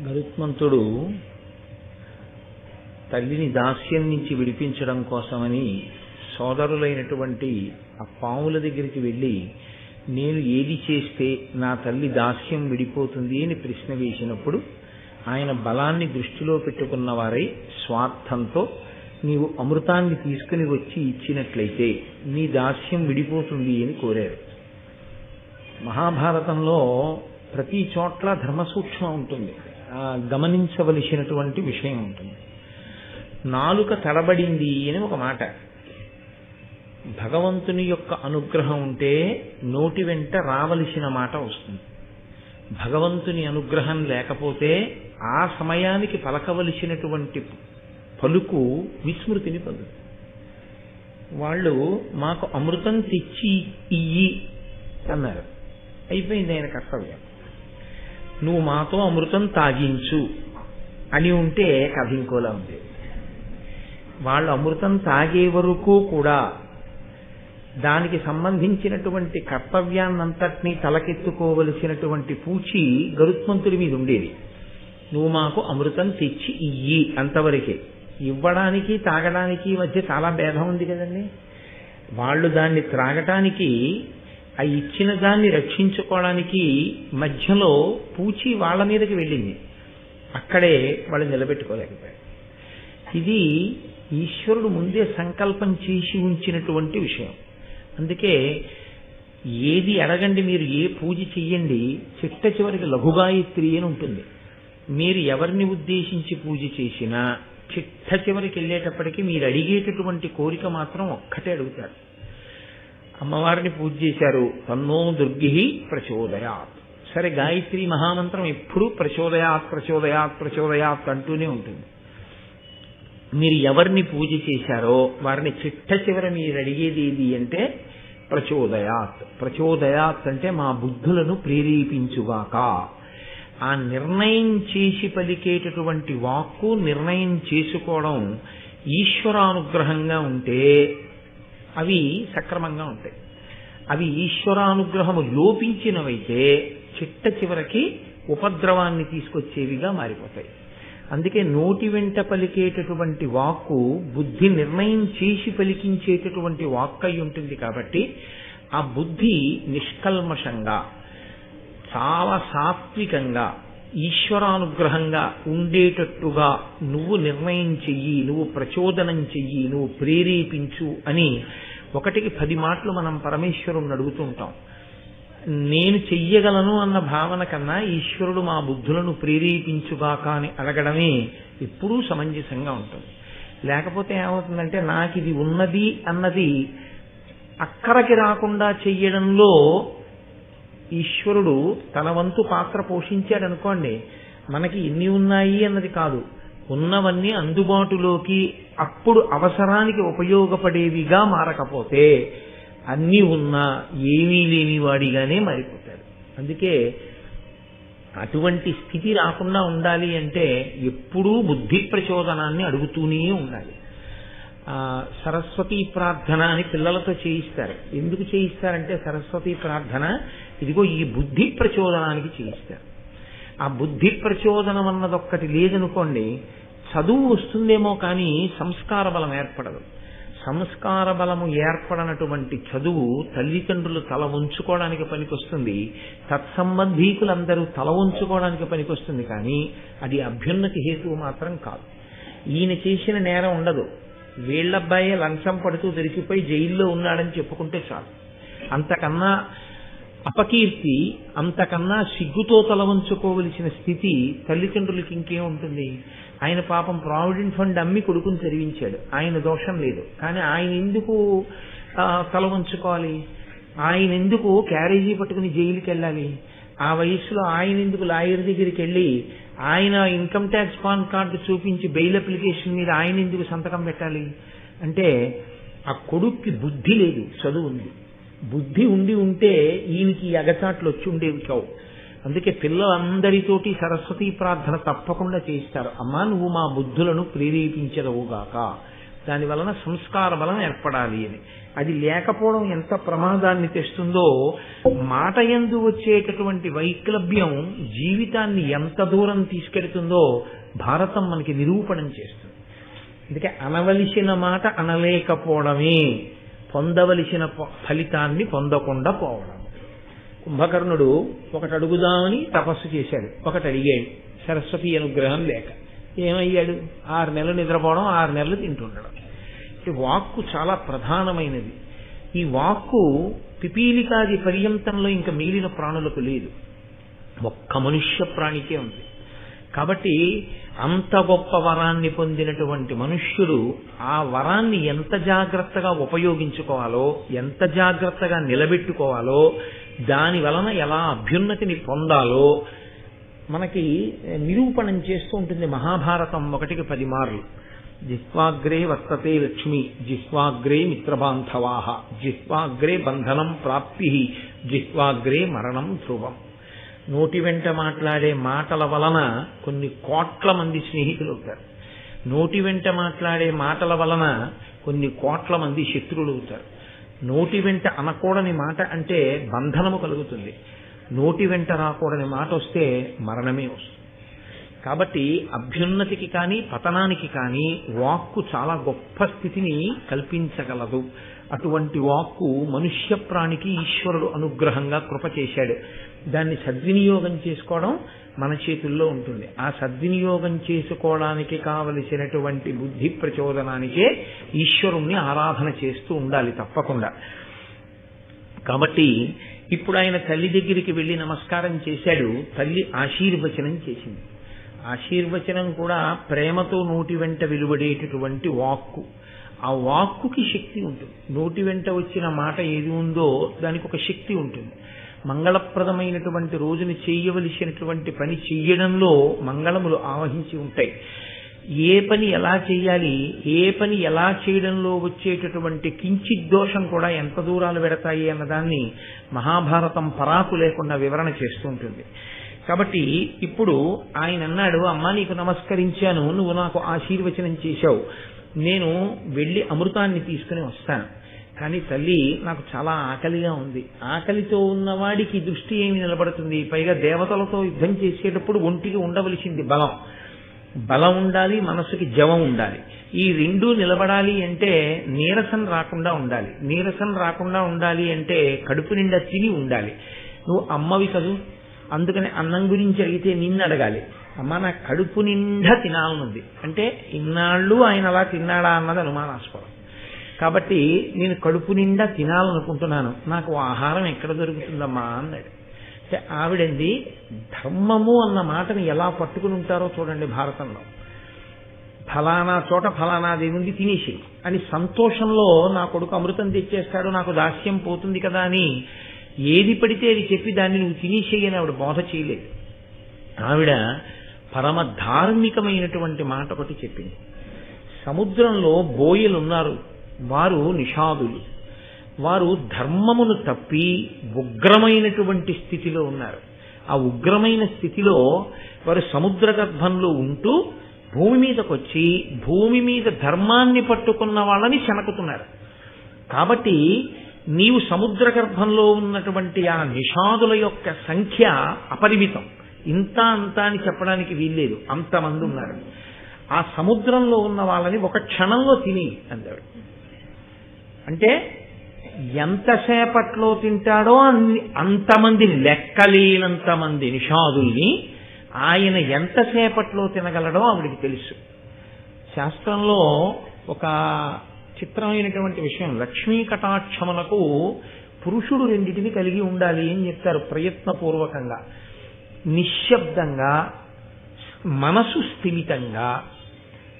గరుత్మంతుడు తల్లిని దాస్యం నుంచి విడిపించడం కోసమని సోదరులైనటువంటి ఆ పాముల దగ్గరికి వెళ్ళి నేను ఏది చేస్తే నా తల్లి దాస్యం విడిపోతుంది అని ప్రశ్న వేసినప్పుడు ఆయన బలాన్ని దృష్టిలో పెట్టుకున్న వారై స్వార్థంతో నీవు అమృతాన్ని తీసుకుని వచ్చి ఇచ్చినట్లయితే నీ దాస్యం విడిపోతుంది అని కోరారు. మహాభారతంలో ప్రతి చోట్ల ధర్మసూక్ష్మం ఉంటుంది. గమనించవలసినటువంటి విషయం ఉంటుంది. నాలుక తడబడింది అని ఒక మాట. భగవంతుని యొక్క అనుగ్రహం ఉంటే నోటి వెంట రావలసిన మాట వస్తుంది. భగవంతుని అనుగ్రహం లేకపోతే ఆ సమయానికి పలకవలసినటువంటి పలుకు విస్మృతిని పొందుతుంది. వాళ్ళు మాకు అమృతం తెచ్చి ఇయ్యి అన్నారు. అయిపోయింది ఆయన కర్తవ్యం. నువ్వు మాతో అమృతం తాగించు అని ఉంటే కథ ఇంకోలా ఉంది. వాళ్ళు అమృతం తాగే వరకు కూడా దానికి సంబంధించినటువంటి కర్తవ్యాన్నంతటినీ తలకెత్తుకోవలసినటువంటి పూచి గరుత్మంతుడి మీద ఉండేది. నువ్వు మాకు అమృతం తెచ్చి ఇయ్యి అంతవరకే. ఇవ్వడానికి తాగడానికి మధ్య చాలా భేదం ఉంది కదండి. వాళ్ళు దాన్ని త్రాగటానికి ఆ ఇచ్చిన దాన్ని రక్షించుకోవడానికి మధ్యలో పూచి వాళ్ళ మీదకి వెళ్ళింది. అక్కడే వాళ్ళు నిలబెట్టుకోలేకపోయారు. ఇది ఈశ్వరుడు ముందే సంకల్పం చేసి ఉంచినటువంటి విషయం. అందుకే ఏది అడగండి మీరు ఏ పూజ చెయ్యండి చిట్ట చివరికి లఘుగాయత్రి అని ఉంటుంది. మీరు ఎవరిని ఉద్దేశించి పూజ చేసినా చిట్ట చివరికి వెళ్ళేటప్పటికి మీరు అడిగేటటువంటి కోరిక మాత్రం ఒక్కటే అడుగుతారు. అమ్మవారిని పూజ చేశారు. తన్నో దుర్గి ప్రచోదయాత్. సరే గాయత్రి మహామంత్రం ఎప్పుడూ ప్రచోదయాత్ ప్రచోదయాత్ ప్రచోదయాత్ అంటూనే ఉంటుంది. మీరు ఎవరిని పూజ చేశారో వారిని చిట్ట చివర మీరు అడిగేది ఏది అంటే ప్రచోదయాత్. ప్రచోదయాత్ అంటే మా బుద్ధులను ప్రేరేపించుగాక. ఆ నిర్ణయం చేసి పలికేటటువంటి వాక్కు నిర్ణయం చేసుకోవడం ఈశ్వరానుగ్రహంగా ఉంటే అవి సక్రమంగా ఉంటాయి. అవి ఈశ్వరానుగ్రహము లోపించినవైతే చిట్ట చివరికి ఉపద్రవాన్ని తీసుకొచ్చేవిగా మారిపోతాయి. అందుకే నోటి వెంట పలికేటటువంటి వాక్కు బుద్ధి నిర్ణయం చేసి పలికించేటటువంటి వాక్ అయి ఉంటుంది కాబట్టి ఆ బుద్ధి నిష్కల్మషంగా చాలా సాత్వికంగా ఈశ్వరానుగ్రహంగా ఉండేటట్టుగా నువ్వు నిర్ణయం చెయ్యి నువ్వు ప్రచోదనం చెయ్యి నువ్వు ప్రేరేపించు అని ఒకటికి పది మాటలు మనం పరమేశ్వరుణ్ణి అడుగుతుంటాం. నేను చెయ్యగలను అన్న భావన కన్నా ఈశ్వరుడు మా బుద్ధులను ప్రేరేపించుగాక అని అడగడమే ఎప్పుడూ సమంజసంగా ఉంటుంది. లేకపోతే ఏమవుతుందంటే నాకు ఇది ఉన్నది అన్నది అక్కడికి రాకుండా చెయ్యడంలో ఈశ్వరుడు తన వంతు పాత్ర పోషించాడు అనుకోండి మనకి ఎన్ని ఉన్నాయి అన్నది కాదు. ఉన్నవన్నీ అందుబాటులోకి అప్పుడు అవసరానికి ఉపయోగపడేవిగా మారకపోతే అన్నీ ఉన్నా ఏమీ లేని వాడిగానే మారిపోతాడు. అందుకే అటువంటి స్థితి రాకుండా ఉండాలి అంటే ఎప్పుడూ బుద్ధి ప్రచోదనాన్ని అడుగుతూనే ఉండాలి. ఆ సరస్వతి ప్రార్థన అని పిల్లలతో చేయిస్తారు. ఎందుకు చేయిస్తారంటే సరస్వతి ప్రార్థన ఇదిగో ఈ బుద్ధి ప్రచోదనానికి చేయిస్తారు ఆ బుద్ధి ప్రచోదనం అన్నదొక్కటి లేదనుకోండి చదువు వస్తుందేమో కానీ సంస్కార బలం ఏర్పడదు. సంస్కార బలము ఏర్పడనటువంటి చదువు తల్లిదండ్రులు తల ఉంచుకోవడానికి పనికొస్తుంది. తత్సంబంధీకులందరూ తల ఉంచుకోవడానికి పనికొస్తుంది కానీ అది అభ్యున్నతి హేతువు మాత్రం కాదు. ఈయన చేసిన నేరం ఉండదు. వీళ్ళబ్బాయే లంచం పడుతూ దొరికిపోయి జైల్లో ఉన్నాడని చెప్పుకుంటే చాలు. అంతకన్నా అపకీర్తి అంతకన్నా సిగ్గుతో తలవంచుకోవలసిన స్థితి తల్లిదండ్రులకి ఇంకేం ఉంటుంది? ఆయన పాపం ప్రావిడెంట్ ఫండ్ అమ్మి కొడుకుని చదివించాడు. ఆయన దోషం లేదు. కానీ ఆయన ఎందుకు తలవంచుకోవాలి ఆయన ఎందుకు క్యారేజీ పట్టుకుని జైలుకి వెళ్ళాలి? ఆ వయసులో ఆయన ఎందుకు లాయర్ దగ్గరికి వెళ్ళి ఆయన ఇన్కమ్ ట్యాక్స్ పాన్ కార్డు చూపించి బెయిల్ అప్లికేషన్ మీద ఆయన ఎందుకు సంతకం పెట్టాలి? అంటే ఆ కొడుక్కి బుద్ధి లేదు చదువు ఉంది. బుద్ధి ఉండి ఉంటే ఈయనకి అగచాట్లు వచ్చి ఉండేవి కావు. అందుకే పిల్లలందరితోటి సరస్వతి ప్రార్థన తప్పకుండా చేయిస్తారు. అమ్మా నువ్వు మా బుద్ధులను ప్రేరేపించదవుగాక దాని వలన సంస్కార బలం ఏర్పడాలి అని. అది లేకపోవడం ఎంత ప్రమాదాన్ని తెస్తుందో మాట ఎందు వచ్చేటటువంటి వైక్లభ్యం జీవితాన్ని ఎంత దూరం తీసుకెడుతుందో భారతం మనకి నిరూపణం చేస్తుంది. అందుకే అనవలసిన మాట అనలేకపోవడమే. పొందవలసిన ఫలితాన్ని పొందకుండా పోవడం. కుంభకర్ణుడు ఒకటి అడుగుదామని తపస్సు చేశాడు. ఒకటి అడిగాడు సరస్వతి అనుగ్రహం లేక. ఏమయ్యాడు? ఆరు నెలలు నిద్రపోవడం ఆరు నెలలు తింటుండడం. ఈ వాక్కు చాలా ప్రధానమైనది. ఈ వాక్కు పిపీలికాది పర్యంతంలో ఇంకా మిగిలిన ప్రాణులకు లేదు. ఒక్క మనుష్య ప్రాణికే ఉంది. కాబట్టి అంత గొప్ప వరాన్ని పొందినటువంటి మనుష్యులు ఆ వరాన్ని ఎంత జాగ్రత్తగా ఉపయోగించుకోవాలో ఎంత జాగ్రత్తగా నిలబెట్టుకోవాలో దాని వలన ఎలా అభ్యున్నతిని పొందాలో మనకి నిరూపణం చేస్తూ ఉంటుంది మహాభారతం ఒకటికి పది మార్లు. జిహ్వాగ్రే వర్తతే లక్ష్మి జిహ్వాగ్రే మిత్రబాంధవాహ జిహ్వాగ్రే బంధనం ప్రాప్తి జిహ్వాగ్రే మరణం ధ్రువం. నోటి వెంట మాట్లాడే మాటల వలన కొన్ని కోట్ల మంది స్నేహితులు అవుతారు. నోటి వెంట మాట్లాడే మాటల వలన కొన్ని కోట్ల మంది శత్రువులు అవుతారు. నోటి వెంట అనకూడని మాట అంటే బంధనము కలుగుతుంది. నోటి వెంట రాకూడని మాట వస్తే మరణమే వస్తుంది. కాబట్టి అభ్యున్నతికి కానీ పతనానికి కానీ వాక్కు చాలా గొప్ప స్థితిని కల్పించగలదు. అటువంటి వాక్కు మనుష్య ప్రాణికి ఈశ్వరుడు అనుగ్రహంగా కృప చేశాడు. దాన్ని సద్వినియోగం చేసుకోవడం మన చేతుల్లో ఉంటుంది. ఆ సద్వినియోగం చేసుకోవడానికి కావలసినటువంటి బుద్ధి ప్రచోదనానికే ఈశ్వరుణ్ణి ఆరాధన చేస్తూ ఉండాలి తప్పకుండా. కాబట్టి ఇప్పుడు ఆయన తల్లి దగ్గరికి వెళ్ళి నమస్కారం చేశాడు. తల్లి ఆశీర్వచనం చేసింది. ఆశీర్వచనం కూడా ప్రేమతో నోటి వెంట వెలువడేటటువంటి వాక్కు. ఆ వాక్కుకి శక్తి ఉంటుంది. నోటి వెంట వచ్చిన మాట ఏది ఉందో దానికి ఒక శక్తి ఉంటుంది. మంగళప్రదమైనటువంటి రోజుని చేయవలసినటువంటి పని చెయ్యడంలో మంగళములు ఆవహించి ఉంటాయి. ఏ పని ఎలా చేయాలి ఏ పని ఎలా చేయడంలో వచ్చేటటువంటి కించిత్ దోషం కూడా ఎంత దూరాలు పెడతాయి అన్నదాన్ని మహాభారతం పరాకు లేకుండా వివరణ చేస్తూ ఉంటుంది. కాబట్టి ఇప్పుడు ఆయన అన్నాడు అమ్మా నీకు నమస్కరించాను నువ్వు నాకు ఆశీర్వచనం చేశావు. నేను వెళ్ళి అమృతాన్ని తీసుకుని వస్తాను. కానీ తల్లి నాకు చాలా ఆకలిగా ఉంది. ఆకలితో ఉన్నవాడికి దృష్టి ఏమి నిలబడుతుంది? పైగా దేవతలతో యుద్ధం చేసేటప్పుడు ఒంటికి ఉండవలసింది బలం. బలం ఉండాలి మనసుకి జవం ఉండాలి. ఈ రెండు నిలబడాలి అంటే నీరసం రాకుండా ఉండాలి. నీరసం రాకుండా ఉండాలి అంటే కడుపు నిండా తిని ఉండాలి. నువ్వు అమ్మవి కదూ? అందుకని అన్నం గురించి అడిగితే నిన్ను అడగాలి. మన కడుపు నిండా తినాలనుంది. అంటే ఇన్నాళ్ళు ఆయన అలా తిన్నాడా అన్నది అనుమానాస్పదం. కాబట్టి నేను కడుపు నిండా తినాలనుకుంటున్నాను. నాకు ఆహారం ఎక్కడ దొరుకుతుందమ్మా అన్నాడు. అంటే ఆవిడంది ధర్మము అన్న మాటని ఎలా పట్టుకుని ఉంటారో చూడండి భారతంలో. ఫలానా చోట ఫలానాది ఉంది తినేసి అని సంతోషంలో నా కొడుకు అమృతం తెచ్చేస్తాడు నాకు దాస్యం పోతుంది కదా అని ఏది పడితే అది చెప్పి దాన్ని నువ్వు తినేసేయని ఆవిడ బోధ చేయలేదు. ఆవిడ పరమ ధార్మికమైనటువంటి మాట ఒకటి చెప్పింది. సముద్రంలో బోయలు ఉన్నారు వారు నిషాదులు. వారు ధర్మమును తప్పి ఉగ్రమైనటువంటి స్థితిలో ఉన్నారు. ఆ ఉగ్రమైన స్థితిలో వారు సముద్ర గర్భంలో ఉంటూ భూమి మీదకి వచ్చి భూమి మీద ధర్మాన్ని పట్టుకున్న వాళ్ళని శనకుతున్నారు. కాబట్టి నీవు సముద్ర గర్భంలో ఉన్నటువంటి ఆ నిషాదుల యొక్క సంఖ్య అపరిమితం. ఇంత అంత అని చెప్పడానికి వీల్లేదు. అంతమంది ఉన్నారు. ఆ సముద్రంలో ఉన్న వాళ్ళని ఒక క్షణంలో తిని అందాడు. అంటే ఎంతసేపట్లో తింటాడో అన్ని అంతమంది లెక్కలేనంత మంది నిషాదుల్ని ఆయన ఎంతసేపట్లో తినగలడో ఆవిడికి తెలుసు. శాస్త్రంలో ఒక చిత్రమైనటువంటి విషయం లక్ష్మీ కటాక్షములకు పురుషుడు రెండింటిని కలిగి ఉండాలి అని చెప్తారు ప్రయత్నపూర్వకంగా. నిశ్శబ్దంగా మనసు స్థిమితంగా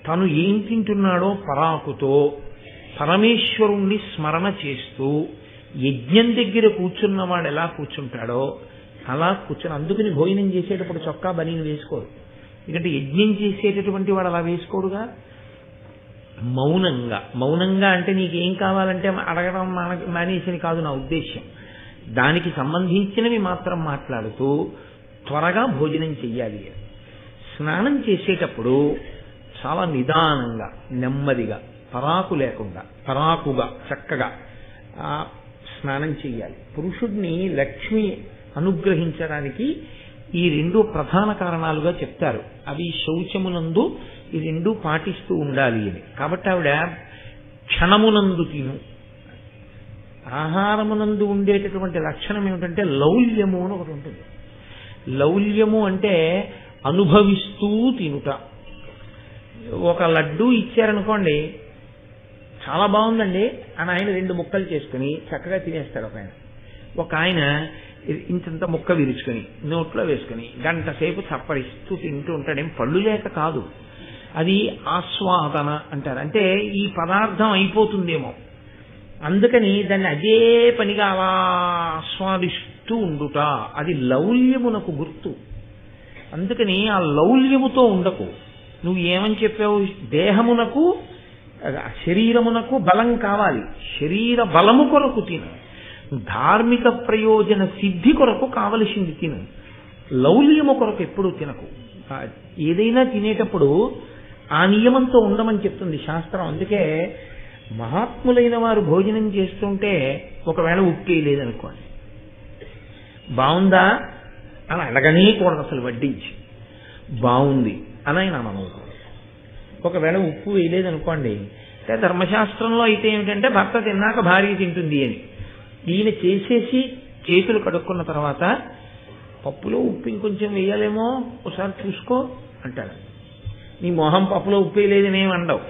తను ఏం తింటున్నాడో పరాకుతో పరమేశ్వరుణ్ణి స్మరణ చేస్తూ యజ్ఞం దగ్గర కూర్చున్నవాడు ఎలా కూర్చుంటాడో అలా కూర్చుని అందుకని భోజనం చేసేటప్పుడు చొక్కా బనీని వేసుకోరు. ఎందుకంటే యజ్ఞం చేసేటటువంటి వాడు అలా వేసుకోడుగా? మౌనంగా. మౌనంగా అంటే నీకేం కావాలంటే అడగడం మాన- మానేసని కాదు నా ఉద్దేశ్యం. దానికి సంబంధించినవి మాత్రం మాట్లాడుతూ త్వరగా భోజనం చెయ్యాలి స్నానం చేసేటప్పుడు చాలా నిదానంగా నెమ్మదిగా పరాకు లేకుండా పరాకుగా చక్కగా స్నానం చేయాలి పురుషుడిని లక్ష్మి అనుగ్రహించడానికి ఈ రెండు ప్రధాన కారణాలుగా చెప్తారు. అవి శౌచమునందు ఈ రెండు పాటిస్తూ ఉండాలి అని. కాబట్టి ఆవిడ క్షణమునందు తిను. ఆహారమునందు ఉండేటటువంటి లక్షణం ఏమిటంటే లౌల్యము అని ఒకటి ఉంటుంది. లౌల్యము అంటే అనుభవిస్తూ తినుట. ఒక లడ్డు ఇచ్చారనుకోండి చాలా బాగుందండి అని ఆయన రెండు ముక్కలు చేసుకుని చక్కగా తినేస్తాడు ఒక ఆయన. ఒక ఆయన ఇంతంత ముక్క విరుచుకొని నోట్లో వేసుకుని గంట సేపు చప్పరిస్తూ తింటూ ఉంటాడేం. పళ్ళు లేక కాదు. అది ఆస్వాదన అంటారు. అంటే ఈ పదార్థం అయిపోతుందేమో. అందుకని దాన్ని అదే పనిగా అలా ఆస్వాదిస్తూ ఉండుట. అది లౌల్యమునకు గుర్తు. అందుకని ఆ లౌల్యముతో ఉండకు. నువ్వు ఏమని చెప్పావు? దేహమునకు శరీరమునకు బలం కావాలి. శరీర బలము కొరకు తిను. ధార్మిక ప్రయోజన సిద్ధి కొరకు కావలసింది తిను. లౌల్యము కొరకు ఎప్పుడూ తినకు. ఏదైనా తినేటప్పుడు ఆ నియమంతో ఉండమని చెప్తుంది శాస్త్రం. అందుకే మహాత్ములైన వారు భోజనం చేస్తుంటే ఒకవేళ ఉప్పేయలేదనుకోండి బాగుందా అని అడగనే కూడదు అసలు వడ్డించి. బాగుంది అని ఆయన అనకూడదు ఒకవేళ ఉప్పు వేయలేదనుకోండి అంటే ధర్మశాస్త్రంలో అయితే ఏమిటంటే భర్త తిన్నాక భార్య తింటుంది అని. ఈయన చేసేసి చేతులు కడుక్కున్న తర్వాత పప్పులో ఉప్పు ఇంకొంచెం వేయాలేమో ఒకసారి చూసుకో అంటాడు. నీ మొహం పప్పులో ఉప్పు వేయలేదని అండవు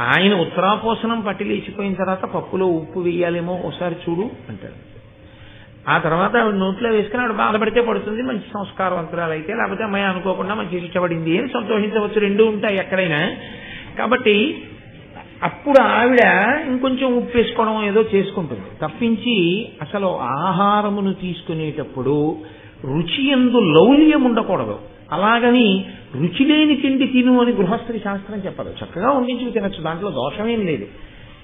ఆయన ఉత్తరాపోసనం పట్టి లేచిపోయిన తర్వాత పప్పులో ఉప్పు వేయాలేమో ఒకసారి చూడు అంటాడు. ఆ తర్వాత ఆవిడ నోట్లో వేసుకుని ఆవిడ బాధపడితే పడుతుంది. మంచి సంస్కారవంతురాలు అయితే లేకపోతే అమ్మాయి అనుకోకుండా మంచి ఇష్టపడింది అని సంతోషించవచ్చు. రెండు ఉంటాయి ఎక్కడైనా. కాబట్టి అప్పుడు ఆవిడ ఇంకొంచెం ఉప్పు వేసుకోవడం ఏదో చేసుకుంటుంది. తప్పించి అసలు ఆహారమును తీసుకునేటప్పుడు రుచి ఎందు లౌల్యం ఉండకూడదు. అలాగని రుచి లేని తిండి తిను అని గృహస్థి శాస్త్రం చెప్పదు. చక్కగా వండించుకు తినచ్చు. దాంట్లో దోషమేం లేదు.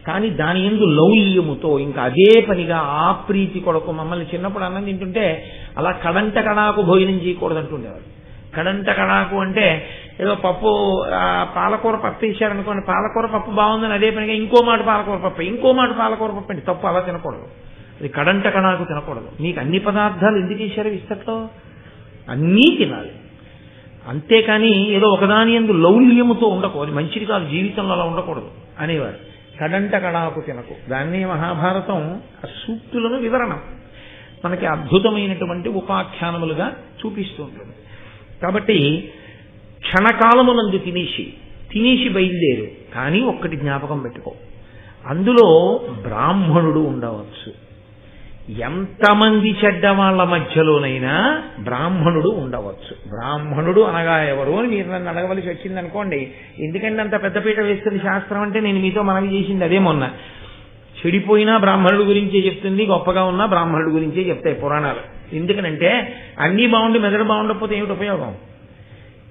కానీ దాని ఎందు లౌల్యముతో ఇంకా అదే పనిగా ఆ ప్రీతి కొరకు మమ్మల్ని చిన్నప్పుడు అన్నం తింటుంటే అలా కడంట కడాకు భోజనం చేయకూడదు అంటుండేవారు కడంట కడాకు అంటే ఏదో పప్పు పాలకూర పప్పు ఇచ్చారనుకోండి పాలకూర పప్పు బాగుందని అదే పనిగా ఇంకో మాట పాలకూర పప్పు ఇంకో మాట పాలకూర పప్పు అండి తప్పు అలా తినకూడదు. అది కడంట కడాకు తినకూడదు. మీకు అన్ని పదార్థాలు ఎందుకు ఇచ్చారు ఇస్తట్లో? అన్నీ తినాలి. అంతేకాని ఏదో ఒకదాని ఎందు లౌల్యముతో ఉండకూడదు. మంచిది కాదు జీవితంలో అలా ఉండకూడదు అనేవారు. కడంట కడాకు తినకు. దాన్నే మహాభారతం సూక్తులను వివరణ. మనకి అద్భుతమైనటువంటి ఉపాఖ్యానములుగా చూపిస్తూ ఉంటుంది కాబట్టి క్షణకాలమునందు తినేసి తినేసి బయలుదేరు. కానీ ఒక్కటి జ్ఞాపకం పెట్టుకో. అందులో బ్రాహ్మణుడు ఉండవచ్చు. ఎంతమంది చెడ్డవాళ్ళ మధ్యలోనైనా బ్రాహ్మణుడు ఉండవచ్చు. బ్రాహ్మణుడు అనగా ఎవరు అని మీరు నన్ను అడగవలసి వచ్చింది అనుకోండి ఎందుకంటే అంత పెద్దపీట వేస్తుంది శాస్త్రం అంటే నేను మీతో మనవి చేసింది అదే మొన్న. చెడిపోయినా బ్రాహ్మణుడు గురించే చెప్తుంది గొప్పగా ఉన్నా బ్రాహ్మణుడు గురించే చెప్తాయి పురాణాలు. ఎందుకనంటే అన్నీ బాగుండి మెదడు బాగుండకపోతే ఏమిటి ఉపయోగం?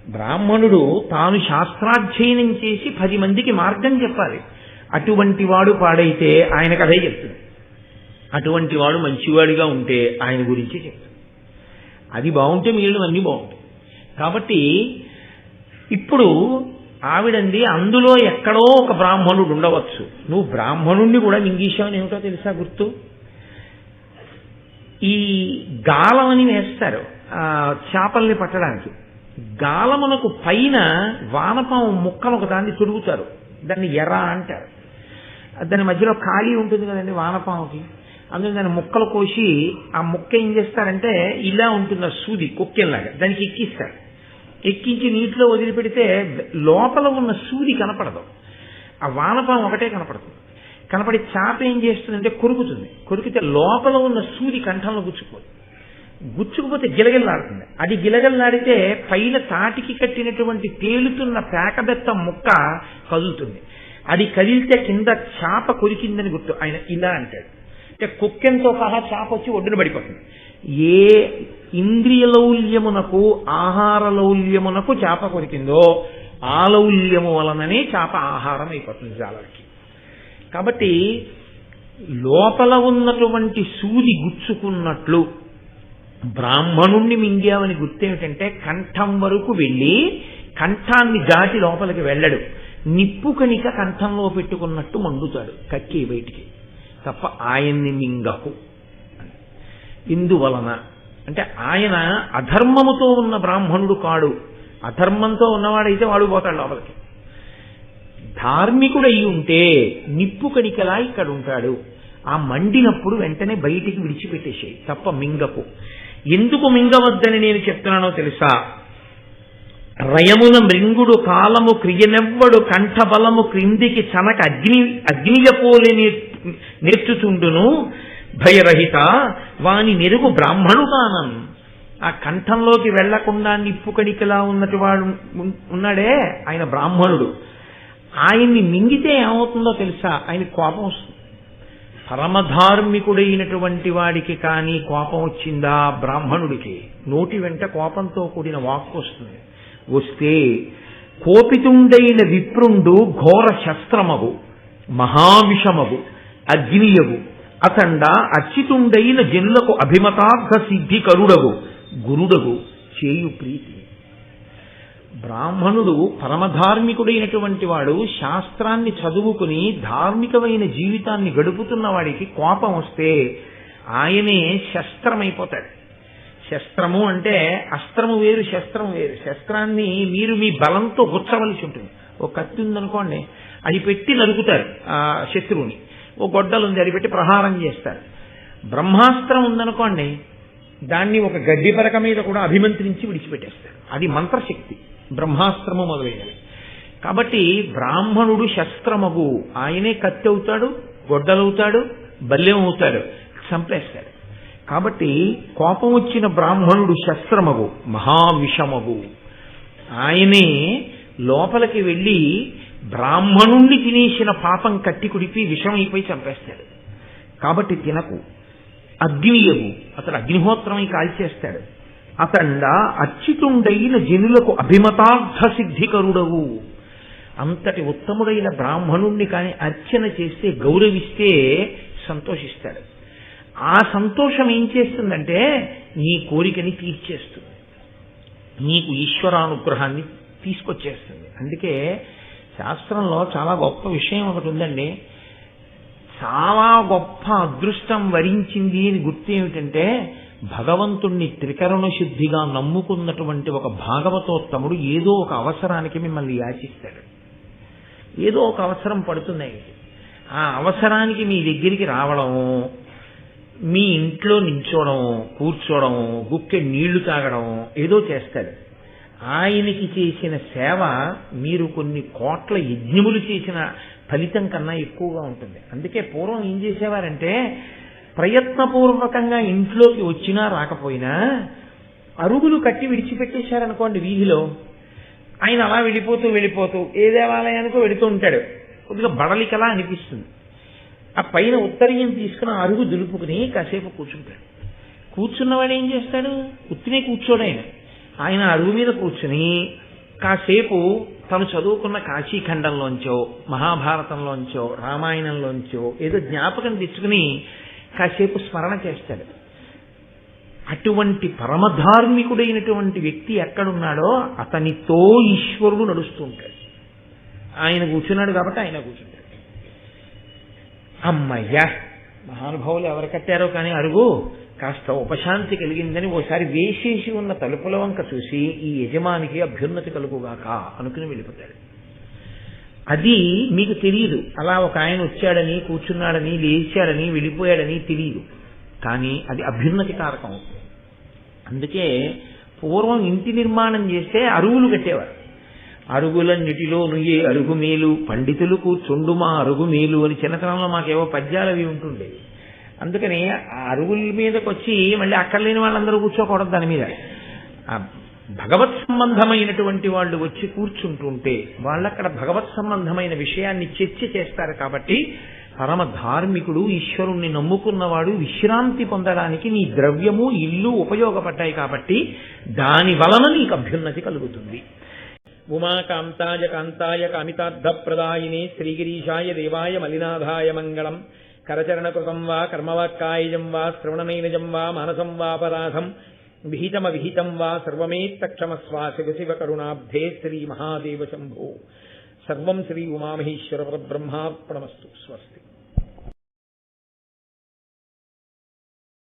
బ్రాహ్మణుడు తాను శాస్త్రాధ్యయనం చేసి పది మందికి మార్గం చెప్పాలి. అటువంటి వాడు పాడైతే ఆయన కథే చెప్తుంది. అటువంటి వాడు మంచివాడిగా ఉంటే ఆయన గురించి చెప్తాడు అది బాగుంటే మిగిలిన అన్నీ బాగుంటాయి. కాబట్టి ఇప్పుడు ఆవిడంది అందులో ఎక్కడో ఒక బ్రాహ్మణుడు ఉండవచ్చు. నువ్వు బ్రాహ్మణుణ్ణి కూడా మింగేశావని ఏమిటో తెలుసా గుర్తు? ఈ గాలం అని వేస్తారు చేపల్ని పట్టడానికి. గాలమునకు పైన వానపాము ముక్కలు ఒకదాన్ని తుడుగుతారు దాన్ని ఎర్ర అంటారు. దాని మధ్యలో ఖాళీ ఉంటుంది కదండి వానపాముకి. అందులో దాని ముక్కలు కోసి ఆ ముక్క ఏం చేస్తారంటే ఇలా ఉంటుంది ఆ సూది కుక్కెల్లాగా. దానికి ఎక్కిస్తారు. ఎక్కించి నీటిలో వదిలిపెడితే లోపల ఉన్న సూది కనపడదు. ఆ వానపాము ఒకటే కనపడుతుంది కనపడి చాప ఏం చేస్తుందంటే కొరుకుతుంది. కొరికితే లోపల ఉన్న సూది కంఠంలో గుచ్చుకోదు గుచ్చుకుపోతే గిలగిల్లాడుతుంది. అది గిలగిల్లాడితే పైన తాటికి కట్టినటువంటి తేలుతున్న పేకబెత్త ముక్క కదులుతుంది. అది కదిలితే కింద చాప కొరికిందని గుర్తు. ఆయన ఇలా అంటాడు. అంటే కుక్కెంతో సహా చాప వచ్చి ఒడ్డున పడిపోతుంది. ఏ ఇంద్రియ లౌల్యమునకు ఆహార లౌల్యమునకు చేప కొరికిందో ఆ లౌల్యము వలననే చేప ఆహారం అయిపోతుంది జాలకి కాబట్టి లోపల ఉన్నటువంటి సూది గుచ్చుకున్నట్లు బ్రాహ్మణుణ్ణి మింగావని గుర్తేమిటంటే కంఠం వరకు వెళ్ళి కంఠాన్ని దాటి లోపలికి వెళ్ళడు. నిప్పు కనిక కంఠంలో పెట్టుకున్నట్టు మండుతాడు కక్కి బయటికి. తప్ప ఆయన్ని మింగకు. ఇందువలన అంటే ఆయన అధర్మముతో ఉన్న బ్రాహ్మణుడు కాడు. అధర్మంతో ఉన్నవాడైతే వాడు పోతాడు లోపలికి. ధార్మికుడై ఉంటే నిప్పు కణికలా ఇక్కడ ఉంటాడు. ఆ మండినప్పుడు వెంటనే బయటికి విడిచిపెట్టేసేయి తప్ప మింగకు. ఎందుకు మింగవద్దని నేను చెప్తున్నానో తెలుసా? రయమున మృంగుడు కాలము క్రియనెవ్వడు కంఠబలము క్రిందికి చనక అగ్ని అగ్నియపోలి నేర్చుచుండును. భయరహిత వాని మెరుగు బ్రాహ్మణుగానం. ఆ కంఠంలోకి వెళ్ళకుండా నిప్పు కణికలా ఉన్నటి వాడు ఉన్నాడే ఆయన బ్రాహ్మణుడు. ఆయన్ని మింగితే ఏమవుతుందో తెలుసా? ఆయన కోపం వస్తుంది. పరమధార్మికుడైనటువంటి వాడికి కానీ కోపం వచ్చిందా బ్రాహ్మణుడికి? నోటి వెంట కోపంతో కూడిన వాక్కు వస్తుంది. వస్తే కోపితుండైన విప్రుండు ఘోర శస్త్రమగు మహావిషమగు అగ్నియగు అతండ అచ్చితుండైన జనులకు అభిమతార్థ సిద్ధి కరుడగు గురుడగు చేయు ప్రీతి. బ్రాహ్మణుడు పరమధార్మికుడైనటువంటి వాడు శాస్త్రాన్ని చదువుకుని ధార్మికమైన జీవితాన్ని గడుపుతున్న వాడికి కోపం వస్తే ఆయనే శస్త్రమైపోతాడు. శస్త్రము అంటే అస్త్రము వేరు శస్త్రం వేరు. శస్త్రాన్ని మీరు మీ బలంతో గుచ్చవలసి ఉంటుంది. ఓ కత్తి ఉందనుకోండి అది పెట్టి నరుకుతారు ఆ శత్రువుని. ఓ గొడ్డలు ఉంది అది పెట్టి ప్రహారం చేస్తారు. బ్రహ్మాస్త్రం ఉందనుకోండి దాన్ని ఒక గడ్డి పరక మీద కూడా అభిమంత్రించి విడిచిపెట్టేస్తారు. అది మంత్రశక్తి బ్రహ్మాస్త్రము మొదలైనవి. కాబట్టి బ్రాహ్మణుడు శస్త్రమగు. ఆయనే కత్తి అవుతాడు గొడ్డలవుతాడు బల్యం అవుతాడు చంపేస్తాడు. కాబట్టి కోపం వచ్చిన బ్రాహ్మణుడు శస్త్రమగు మహావిషమగు. ఆయనే లోపలికి వెళ్ళి బ్రాహ్మణుణ్ణి తినేసిన పాపం కట్టి కుడిపి విషమైపోయి చంపేస్తాడు. కాబట్టి తినకు. అగ్నియగు అతడు అగ్నిహోత్రమై కాల్చేస్తాడు. అతండ అచ్యుతుండైన జనులకు అభిమతార్థ సిద్ధికరుడవు. అంతటి ఉత్తముడైన బ్రాహ్మణుణ్ణి కాని అర్చన చేస్తే గౌరవిస్తే సంతోషిస్తాడు. ఆ సంతోషం ఏం చేస్తుందంటే నీ కోరికని తీర్చేస్తుంది. నీకు ఈశ్వరానుగ్రహాన్ని తీసుకొచ్చేస్తుంది. అందుకే శాస్త్రంలో చాలా గొప్ప విషయం ఒకటి ఉందండి. చాలా గొప్ప అదృష్టం వరించింది అని గుర్తు ఏమిటంటే భగవంతుణ్ణి త్రికరణ శుద్ధిగా నమ్ముకున్నటువంటి ఒక భాగవతోత్తముడు ఏదో ఒక అవసరానికి మిమ్మల్ని యాచిస్తాడు. ఏదో ఒక అవసరం పడుతుంది ఆ అవసరానికి మీ దగ్గరికి రావడం మీ ఇంట్లో నించోవడం కూర్చోవడం గుక్కె నీళ్ళు తాగడం ఏదో చేస్తాడు ఆయనకి చేసిన సేవ మీరు కొన్ని కోట్ల యజ్ఞములు చేసిన ఫలితం కన్నా ఎక్కువగా ఉంటుంది. అందుకే పూర్వం ఏం చేసేవారంటే ప్రయత్నపూర్వకంగా ఇంట్లోకి వచ్చినా రాకపోయినా అరుగులు కట్టి విడిచిపెట్టేశారనుకోండి వీధిలో. ఆయన అలా వెళ్ళిపోతూ వెళ్ళిపోతూ ఏ దేవాలయానికో వెళుతూ ఉంటాడు. కొద్దిగా బడలికలా అనిపిస్తుంది. ఆ పైన ఉత్తరీయం తీసుకుని అరుగు దులుపుకుని కాసేపు కూర్చుంటాడు. కూర్చున్నవాడు ఏం చేస్తాడు? ఉత్తినే కూర్చోడు. ఆయన ఆయన అరుగు మీద కూర్చుని కాసేపు తను చదువుకున్న కాశీఖండంలోంచో మహాభారతంలోంచో రామాయణంలోంచో ఏదో జ్ఞాపకం తెచ్చుకుని కాసేపు స్మరణ చేస్తాడు. అటువంటి పరమధార్మికుడైనటువంటి వ్యక్తి ఎక్కడున్నాడో అతనితో ఈశ్వరుడు నడుస్తూ ఉంటాడు. ఆయన కూర్చున్నాడు కాబట్టి ఆయన కూర్చుంటాడు. అమ్మయ్యా. మహానుభావులు ఎవరు కట్టారో కానీ అరుగు. కాస్త ఉపశాంతి కలిగిందని ఓసారి వేసేసి ఉన్న తలుపుల వంక చూసి ఈ యజమానికి అభ్యున్నతి కలుగుగాక అనుకుని వెళ్ళిపోతాడు. అది మీకు తెలియదు. అలా ఒక ఆయన వచ్చాడని కూర్చున్నాడని లేచాడని వెళ్ళిపోయాడని తెలియదు. కానీ అది అభ్యున్నతి కారకం. అవుతుంది అందుకే పూర్వం ఇంటి నిర్మాణం చేస్తే అరువులు కట్టేవారు. అరుగులన్నిటిలో నుయ్యే అరుగు మేలు పండితులు కూర్చుండు మా అరుగు మేలు అని చిన్నతనంలో మాకేవో పద్యాలు అవి ఉంటుండేవి అందుకని ఆ అరుగుల మీదకి వచ్చి మళ్ళీ అక్కడ లేని వాళ్ళందరూ కూర్చోకూడదు దాని మీద. భగవత్ సంబంధమైనటువంటి వాళ్ళు వచ్చి కూర్చుంటుంటే వాళ్ళక్కడ భగవత్ సంబంధమైన విషయాన్ని చర్చ చేస్తారు కాబట్టి పరమ ధార్మికుడు ఈశ్వరుణ్ణి నమ్ముకున్నవాడు విశ్రాంతి పొందడానికి నీ ద్రవ్యము ఇల్లు ఉపయోగపడ్డాయి కాబట్టి దాని వలన నీకు అభ్యున్నతి కలుగుతుంది. ఉమాకాంతాయ కాంతాయ కామితార్థప్రదాయిని శ్రీగిరీషాయ దేవాయ మలినాథాయ మంగళం. కరచరణకృతం వా కర్మవాక్కాయజం వా శ్రవణనైనజం వా మానసం వాపరాధం విహితమ విహితం వా సర్వమేత్తక్షమస్వా శివ శివ కరుణాబ్ధే శ్రీ మహాదేవ శంభో. సర్వం శ్రీ ఉమామహేశ్వర బ్రహ్మార్పణమస్తు స్వస్తి.